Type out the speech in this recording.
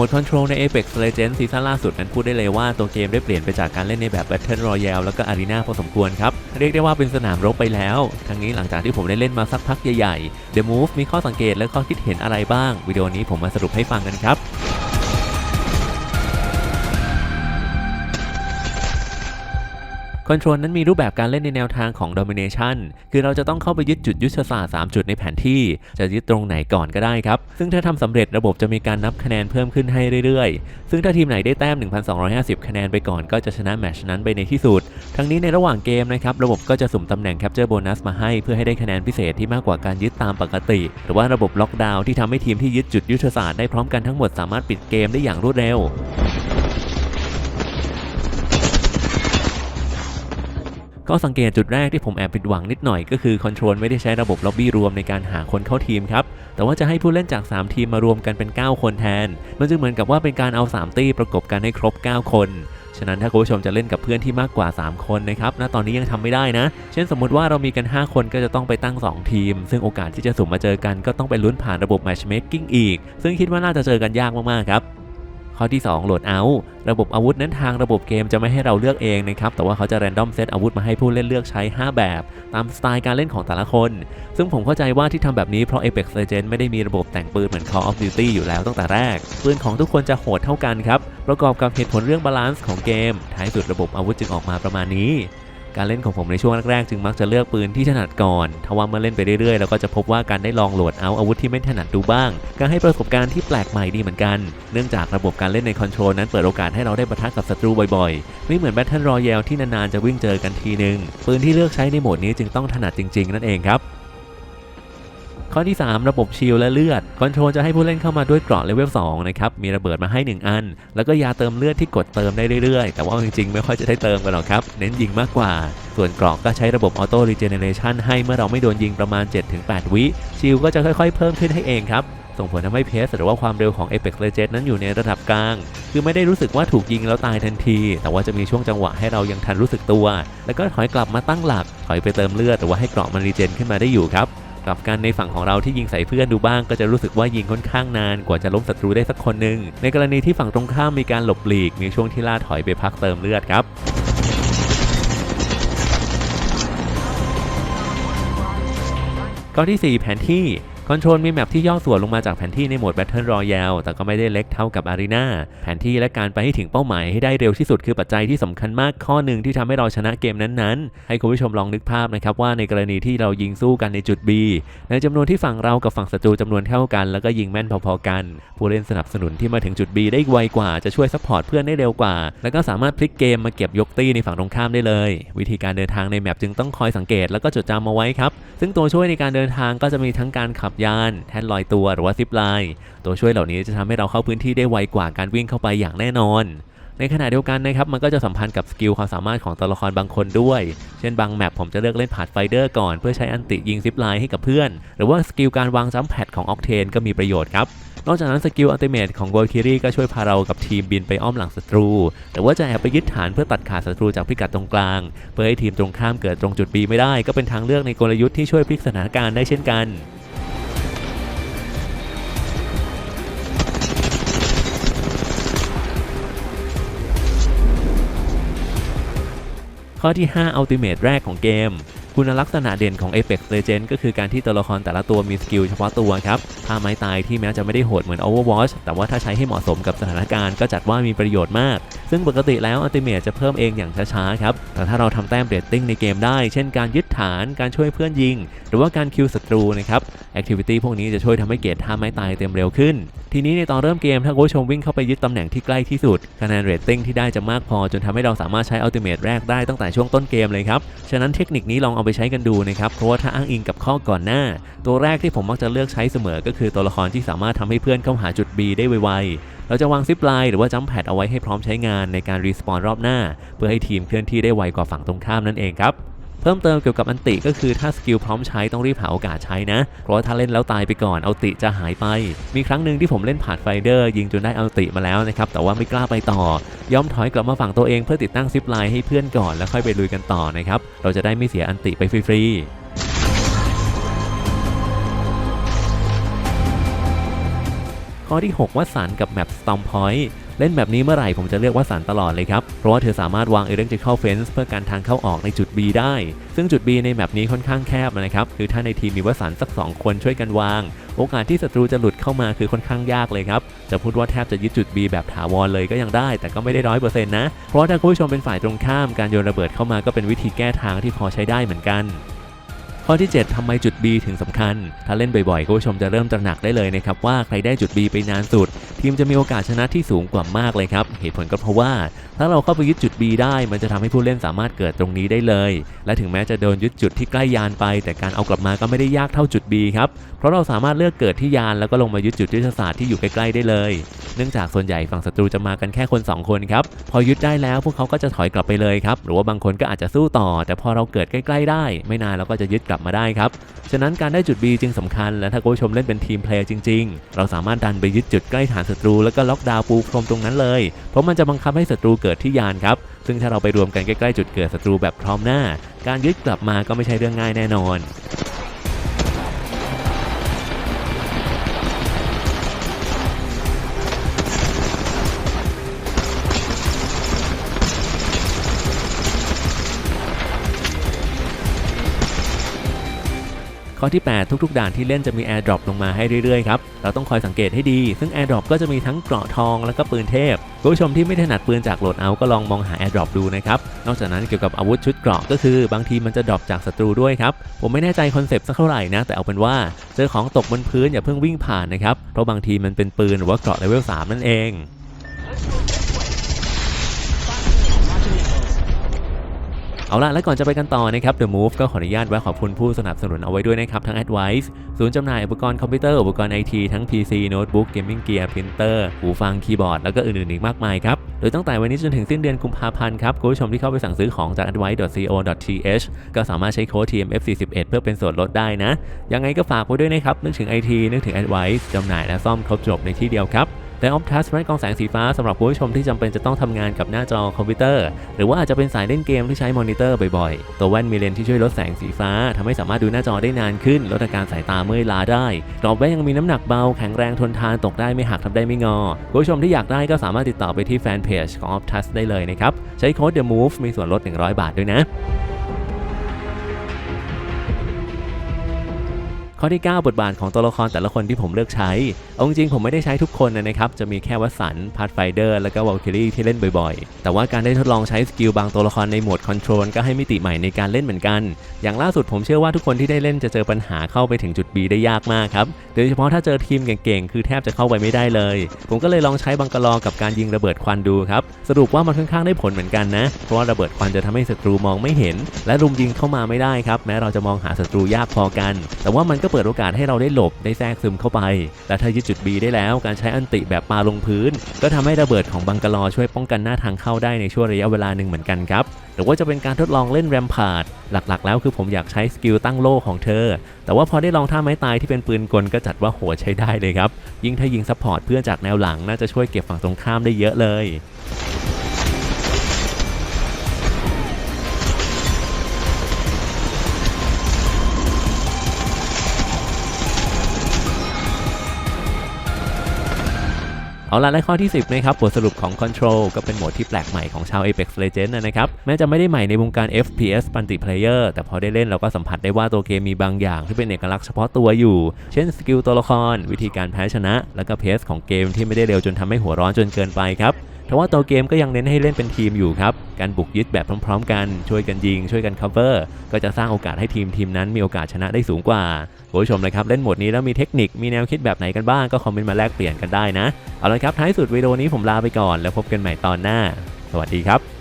มดคอนโทรลใน Apex Legends ซีซั่นล่าสุดนั้นพูดได้เลยว่าตัวเกมได้เปลี่ยนไปจากการเล่นในแบบ Battle Royale แล้วก็ Arena พอสมควรครับ เรียกได้ว่าเป็นสนามรบไปแล้ว ทั้งนี้หลังจากที่ผมได้เล่นมาสักพักใหญ่ๆ The Move มีข้อสังเกตและข้อคิดเห็นอะไรบ้าง วิดีโอนี้ผมมาสรุปให้ฟังกันครับ คอนโทรลนั้นมีรูปแบบการเล่นในแนวทางของ Domination คือเราจะต้องเข้าไปยึดจุดยุทธศาสตร์ 3 จุดในแผนที่ จะยึดตรงไหนก่อนก็ได้ครับ ซึ่งถ้าทำสำเร็จระบบจะมีการนับคะแนนเพิ่มขึ้นให้เรื่อยๆ ซึ่งถ้าทีมไหนได้แต้ม 1,250 คะแนนไปก่อนก็จะชนะแมชนั้นไปในที่สุด ทั้งนี้ในระหว่างเกมนะครับระบบก็จะสุ่มตำแหน่ง Capture Bonus มาให้เพื่อให้ได้คะแนนพิเศษที่มากกว่าการยึดตามปกติ หรือว่าระบบล็อกดาวน์ที่ทำให้ทีมที่ยึดจุดยุทธศาสตร์ได้พร้อมกันทั้งหมดสามารถปิดเกมได้อย่างรวดเร็ว ก็สังเกตจุดแรกที่ผมแอบผิดหวังนิดหน่อยก็คือคอนโทรลไม่ได้ใช้ระบบล็อบบี้รวมในการหาคนเข้าทีมครับ แต่ว่าจะให้ผู้เล่นจาก 3 ทีมมารวมกันเป็น 9 คนแทน มันจึงเหมือนกับว่าเป็นการเอา 3 ตี้ประกบกันให้ครบ 9 คนฉะนั้นถ้าคุณผู้ชมจะเล่นกับเพื่อนที่มากกว่า 3 คนนะครับณตอนนี้ยังทำไม่ได้นะ เช่นสมมุติว่าเรามีกัน 5 คนก็จะต้องไปตั้ง 2 ทีม ซึ่งโอกาสที่จะสุ่มมาเจอกันก็ต้องไปลุ้นผ่านระบบ matchmaking อีก ซึ่งคิดว่าน่าจะเจอกันยากมากๆครับ ข้อที่ 2 โหลดเอาระบบอาวุธนั้นทางระบบเกมจะไม่ให้เราเลือกเองนะครับแต่ว่าเขาจะแรนดอมเซตอาวุธมาให้ผู้เล่นเลือกใช้ 5 แบบ ตามสไตล์การเล่นของแต่ละคน ซึ่งผมเข้าใจว่าที่ทำแบบนี้เพราะ Apex Legends ไม่ได้มีระบบแต่งปืนเหมือน Call of Duty อยู่แล้วตั้งแต่แรก ปืนของทุกคนจะโหดเท่ากันครับประกอบกับเหตุผลเรื่องบาลานซ์ของเกมท้ายสุดระบบอาวุธจึงออกมาประมาณนี้ การเล่นของผมในช่วงแรกๆ จึงมักจะเลือกปืนที่ถนัดก่อน ทว่าเมื่อเล่นไปเรื่อยๆ เราก็จะพบว่าการได้ลองโหลดเอาอาวุธที่ไม่ถนัดดูบ้างก็ให้ประสบการณ์ที่แปลกใหม่ดีเหมือนกัน เนื่องจากระบบการเล่นในคอนโทรลนั้นเปิดโอกาสให้เราได้ปะทะกับศัตรูบ่อยๆ ไม่เหมือนแบทเทิลรอยัลที่นานๆ จะวิ่งเจอกันทีนึง ปืนที่เลือกใช้ในโหมดนี้จึงต้องถนัดจริงๆ นั่นเองครับ ข้อที่ 3 ระบบชิลและเลือด คอนโทรลจะให้ผู้เล่นเข้ามาด้วยเกราะเลเวล2นะครับ มีระเบิดมาให้ 1 อัน แล้วก็ยาเติมเลือดที่กดเติมได้เรื่อยๆ แต่ว่าจริงๆ ไม่ค่อยจะได้เติมกันหรอกครับ เน้นยิงมากกว่า ส่วนเกราะก็ใช้ระบบออโต้รีเจเนเรชันให้เมื่อเราไม่โดนยิงประมาณ 7-8 วิชิลก็จะค่อยๆ เพิ่มขึ้นให้เองครับส่งผลทำให้เพสหรือว่าความเร็วของ Apex Legends นั้นอยู่ในระดับกลาง คือไม่ได้รู้สึกว่าถูกยิงแล้วตายทันที แต่ว่าจะมีช่วงจังหวะให้เรายังทันรู้สึกตัว แล้วก็ถอยกลับมาตั้งหลัก ถอยไปเติมเลือดหรือว่าให้เกราะมันรีเจนขึ้นมาได้อยู่ครับ กลับกันในฝั่งของเราที่ยิงใส่เพื่อนดูบ้างก็จะรู้สึกว่ายิงค่อนข้างนานกว่าจะล้มศัตรูได้สักคนหนึ่งในกรณีที่ฝั่งตรงข้ามมีการหลบหลีกในช่วงที่ล่าถอยไปพักเติมเลือดครับข้อที่ 4 แผนที่ คอนโทรลมีแมปที่ย่อส่วนลงมาจากแผนที่ในโหมด Battle Royale แต่ก็ไม่ได้เล็กเท่ากับ Arena แผนที่และการไปให้ถึงเป้าหมายให้ได้เร็วที่สุดคือปัจจัยที่สำคัญมากข้อหนึ่งที่ทำให้เราชนะเกมนั้นๆ ให้คุณผู้ชมลองนึกภาพนะครับว่าในกรณีที่เรายิงสู้กันในจุด B ในจำนวนที่ฝั่งเรากับฝั่งศัตรูจำนวนเท่ากัน แล้วก็ยิงแม่นพอๆกัน ผู้เล่นสนับสนุนที่มาถึงจุด B ได้ไวกว่าจะช่วยซัพพอร์ตเพื่อนได้เร็วกว่า แล้วก็สามารถพลิกเกมมาเก็บยกตี้ในฝั่งตรงข้ามได้เลย วิธีการเดินทางในแมปจึงต้องคอยสังเกต แล้วก็จดจำเอาไว้ครับซึ่งตัวช่วยในการเดินทางก็จะมีทั้งการขับยาน แท่นลอยตัวหรือว่าซิปไลน์ตัวช่วยเหล่านี้จะทำให้เราเข้าพื้นที่ได้ไวกว่าการวิ่งเข้าไปอย่างแน่นอน ในขณะเดียวกันนะครับมันก็จะสัมพันธ์กับสกิลความสามารถของตัวละครบางคนด้วย เช่นบางแมปผมจะเลือกเล่นพาดไฟเดอร์ก่อนเพื่อใช้อันติยิงซิปไลน์ให้กับเพื่อน หรือว่าสกิลการวางจัมแพดของออกเทนก็มีประโยชน์ครับนอกจากนั้นสกิลอัลติเมทของโกลคิรีก็ช่วยพาเรากับทีมบินไปอ้อมหลังศัตรูหรือว่าจะแอบไปยึดฐานเพื่อตัดขาดศัตรูจากพิกัดตรงกลาง เพื่อให้ทีมตรงข้ามเกิดตรงจุด B ไม่ได้ ก็เป็นทางเลือกในกลยุทธ์ที่ช่วยพลิกสถานการณ์ได้เช่นกัน ข้อที่5 Ultimate แรกของเกม คุณลักษณะเด่นของ Apex Legends ก็คือการที่ตัวละครแต่ละตัวมีสกิลเฉพาะตัวครับท่าไม้ตายที่แม้จะไม่ได้โหดเหมือน Overwatch แต่ว่าถ้าใช้ให้เหมาะสมกับสถานการณ์ก็จัดว่ามีประโยชน์มาก ซึ่งปกติแล้ว Ultimate จะเพิ่มเองอย่างช้าๆครับ แต่ถ้าเราทำแต้มเรตติ้งในเกมได้ เช่นการยึดฐาน การช่วยเพื่อนยิง หรือว่าการคิวศัตรูนะครับ Activity พวกนี้จะช่วยทำให้เกรดท่าไม้ตายเต็มเร็วขึ้น ทีนี้ในตอนเริ่มเกมถ้าผู้ชมวิ่งเข้าไปยึดตำแหน่งที่ใกล้ที่สุดคะแนนเรตติ้งที่ได้จะมากพอจนทำให้เราสามารถใช้ Ultimate แรกได้ตั้งแต่ช่วงต้นเกมเลยครับ ฉะนั้นเทคนิคนี้ลองเอาไปใช้กันดูนะครับ เพราะว่าถ้าอ้างอิงกับข้อก่อนหน้า ตัวแรกที่ผมมักจะเลือกใช้เสมอ ก็คือตัวละครที่สามารถทำให้เพื่อนเข้าหาจุด B ได้ไวๆ เราจะวางซิปไลน์หรือว่าจัมแพดเอาไว้ให้พร้อมใช้งานในการรีสปอนรอบหน้า เพื่อให้ทีมเคลื่อนที่ได้ไวกว่าฝั่งตรงข้ามนั่นเองครับ เพิ่มเติมเกี่ยวกับอันติก็คือถ้าสกิลพร้อมใช้ต้องรีบหาโอกาสใช้นะ เพราะถ้าเล่นแล้วตายไปก่อนเอาติจะหายไป มีครั้งหนึ่งที่ผมเล่นผ่านไฟเดอร์ ยิงจนได้เอาติมาแล้วนะครับแต่ว่าไม่กล้าไปต่อ ยอมถอยกลับมาฝั่งตัวเองเพื่อติดตั้งซิปไลน์ให้เพื่อนก่อนแล้วค่อยไปลุยกันต่อนะครับเราจะได้ไม่เสียอันติไปฟรีๆข้อที่ 6วัดสันกับแมป Storm Point เล่นแบบนี้เมื่อไหร่ผมจะเลือกวัดสันตลอดเลยครับ เพราะว่าเธอสามารถวาง Electrical Fence เพื่อการทางเข้าออกในจุด B ได้ ซึ่งจุด B ในแมปนี้ค่อนข้างแคบนะครับคือถ้าในทีมมีวสันสัก 2 คนช่วยกันวาง โอกาสที่ศัตรูจะหลุดเข้ามาคือค่อนข้างยากเลยครับ จะพูดว่าแทบจะยึดจุด B แบบถาวรเลยก็ยังได้ แต่ก็ไม่ได้ร้อยเปอร์เซ็นต์นะ เพราะถ้าคุณผู้ชมเป็นฝ่ายตรงข้ามการโยนระเบิดเข้ามาก็เป็นวิธีแก้ทางที่พอใช้ได้เหมือนกัน ข้อที่ 7ทำไมจุด B ถึงสำคัญ ถ้าเล่นบ่อยๆคุณผู้ชมจะเริ่มตระหนักได้เลยนะครับว่าใครได้จุด B ไปนานสุด ทีมจะมีโอกาสชนะที่สูงกว่ามากเลยครับ เหตุผลก็เพราะว่า ถ้าเราเข้าไปยึดจุด B ได้มันจะทำให้ผู้เล่นสามารถเกิดตรงนี้ได้เลย และถึงแม้จะโดนยึดจุดที่ใกล้ยานไป แต่การเอากลับมาก็ไม่ได้ยากเท่าจุด B ครับ เพราะเราสามารถเลือกเกิดที่ยานแล้วก็ลงมายึดจุดยุทธศาสตร์ที่อยู่ใกล้ๆได้เลย เนื่องจากส่วนใหญ่ฝั่งศัตรูจะมากันแค่คน 2 คนครับ พอยึดได้แล้วพวกเขาก็จะถอยกลับไปเลยครับ หรือว่าบางคนก็อาจจะสู้ต่อ แต่พอเราเกิดใกล้ ๆ ได้ ไม่นานเราก็จะยึดกลับมาได้ครับ ฉะนั้นการได้จุด B จึงสำคัญ และถ้าคุณผู้ชมเล่นเป็นทีมเพลย์จริง ๆ เราสามารถดันไปยึดจุดใกล้ฐานศัตรูแล้วก็ล็อกดาวน์ปูพรมตรงนั้นเลย เพราะมันจะบังคับให้ศัตรูเกิดที่ยานครับ ซึ่งถ้าเราไปรวมกันใกล้ๆจุดเกิดศัตรูแบบพร้อมหน้า การยึดกลับมาก็ไม่ใช่เรื่องง่ายแน่นอน ข้อที่ 8 ทุกๆ ด่านที่เล่นจะมี Airdrop ลงมาให้เรื่อยๆ ครับ เราต้องคอยสังเกตให้ดี ซึ่ง Airdrop ก็จะมีทั้งเกราะทองแล้วก็ปืนเทพผู้ชมที่ไม่ถนัดปืนจากโหลดเอาก็ลองมองหา Airdrop ดูนะครับ นอกจากนั้นเกี่ยวกับอาวุธชุดเกราะก็คือบางทีมันจะดรอปจากศัตรูด้วยครับ ผมไม่แน่ใจคอนเซปต์สักเท่าไหร่นะ แต่เอาเป็นว่าเจอของตกบนพื้นอย่าเพิ่งวิ่งผ่านนะครับ เพราะบางทีมันเป็นปืนหรือว่าเกราะเลเวล3นั่นเอง เอาล่ะ และก่อนจะไปกันต่อนะครับ The Move ก็ขออนุญาตแวะขอบคุณผู้สนับสนุนเอาไว้ด้วยนะครับทั้ง Advice ศูนย์จำหน่ายอุปกรณ์คอมพิวเตอร์อุปกรณ์ไอทีทั้ง PC โน้ตบุ๊กเกมมิ่งเกียร์พรินเตอร์หูฟังคีย์บอร์ดแล้วก็อื่นๆอีกมากมายครับ โดยตั้งแต่วันนี้จนถึงสิ้นเดือนกุมภาพันธ์ครับคุณผู้ชมที่เข้าไปสั่งซื้อของจาก advice.co.th ก็สามารถใช้โค้ด TMF41 เพื่อเป็นส่วนลดได้นะ ยังไงก็ฝากไว้ด้วยนะครับนึกถึง IT นึกถึง Advice จำหน่ายและซ่อมครบจบในที่เดียวครับ และ Optus แว่นกองแสงสีฟ้าสำหรับผู้ชมที่จำเป็นจะต้องทำงานกับหน้าจอคอมพิวเตอร์ หรือว่าอาจจะเป็นสายเล่นเกมที่ใช้มอนิเตอร์บ่อยๆ ตัวแว่นมีเลนที่ช่วยลดแสงสีฟ้าทำให้สามารถดูหน้าจอได้นานขึ้น ลดอาการสายตาเมื่อยล้าได้กรอบแว่นยังมีน้ำหนักเบาแข็งแรงทนทานตกได้ไม่หักทำได้ไม่งอ ผู้ชมที่อยากได้ก็สามารถติดต่อไปที่แฟนเพจของ Optus ได้เลยนะครับ ใช้โค้ด The Move มีส่วนลด 100 บาทด้วยนะ ข้อที่ 9 บทบาทของตัวละครแต่ละคนที่ผมเลือกใช้ เอาจริงผมไม่ได้ใช้ทุกคนนะครับ จะมีแค่วัสันพาร์ทไฟเดอร์และก็วอลคิรี่ที่เล่นบ่อยๆ แต่ว่าการได้ทดลองใช้สกิลบางตัวละครในโหมดคอนโทรลก็ให้มิติใหม่ในการเล่นเหมือนกัน อย่างล่าสุดผมเชื่อว่าทุกคนที่ได้เล่นจะเจอปัญหาเข้าไปถึงจุด B ได้ยากมากครับ โดยเฉพาะถ้าเจอทีมเก่งๆ คือแทบจะเข้าไปไม่ได้เลย ผมก็เลยลองใช้บังกะลอกับการยิงระเบิดควันดูครับ สรุปว่ามันค่อนข้างได้ผลเหมือนกันนะ เพราะว่าระเบิดควันจะทำให้ศัตรูมองไม่เห็น และรุมยิงเข้ามาไม่ได้ครับ แม้เราจะมองหาศัตรูยากพอกัน แต่ว่ามันก็เปิดโอกาสให้เราได้หลบได้แทรกซึมเข้าไป และถ้ายึดจุด B ได้แล้วการใช้อันติแบบปาลงพื้น ก็ทำให้ระเบิดของบังกะลอช่วยป้องกันหน้าทางเข้าได้ในช่วงระยะเวลาหนึ่งเหมือนกันครับหรือว่าจะเป็นการทดลองเล่นแรมพาร์ดหลักๆ แล้วคือผมอยากใช้สกิลตั้งโล่ของเธอ แต่ว่าพอได้ลองท่าไม้ตายที่เป็นปืนกลก็จัดว่าโหใช้ได้เลยครับ ยิ่งถ้ายิงซัพพอร์ตเพื่อนจากแนวหลังน่าจะช่วยเก็บฝั่งตรงข้ามได้เยอะเลย เอาละและข้อที่ 10นะครับบทสรุปของ Control ก็เป็นโหมดที่แปลกใหม่ของชาว Apex Legends นะครับ แม้จะไม่ได้ใหม่ในวงการ FPS ปันติเพลเยอร์แต่พอได้เล่นเราก็สัมผัสได้ว่าตัวเกมมีบางอย่างที่เป็นเอกลักษณ์เฉพาะตัวอยู่ เช่นสกิลตัวละคร วิธีการแพ้ชนะ แล้วก็เพสของเกมที่ไม่ได้เร็วจนทำให้หัวร้อนจนเกินไปครับ แต่ว่าตัวเกมก็ยังเน้นให้เล่นเป็นทีมอยู่ครับ การบุกยึดแบบพร้อมๆ กัน ช่วยกันยิง ช่วยกัน cover ก็จะสร้างโอกาสให้ทีมทีมนั้นมีโอกาสชนะได้สูงกว่าผู้ชมเลยครับเล่นโหมดนี้แล้วมีเทคนิค มีแนวคิดแบบไหนกันบ้างก็คอมเมนต์มาแลกเปลี่ยนกันได้นะ เอาละครับท้ายสุดวิดีโอนี้ผมลาไปก่อนแล้วพบกันใหม่ตอนหน้า สวัสดีครับ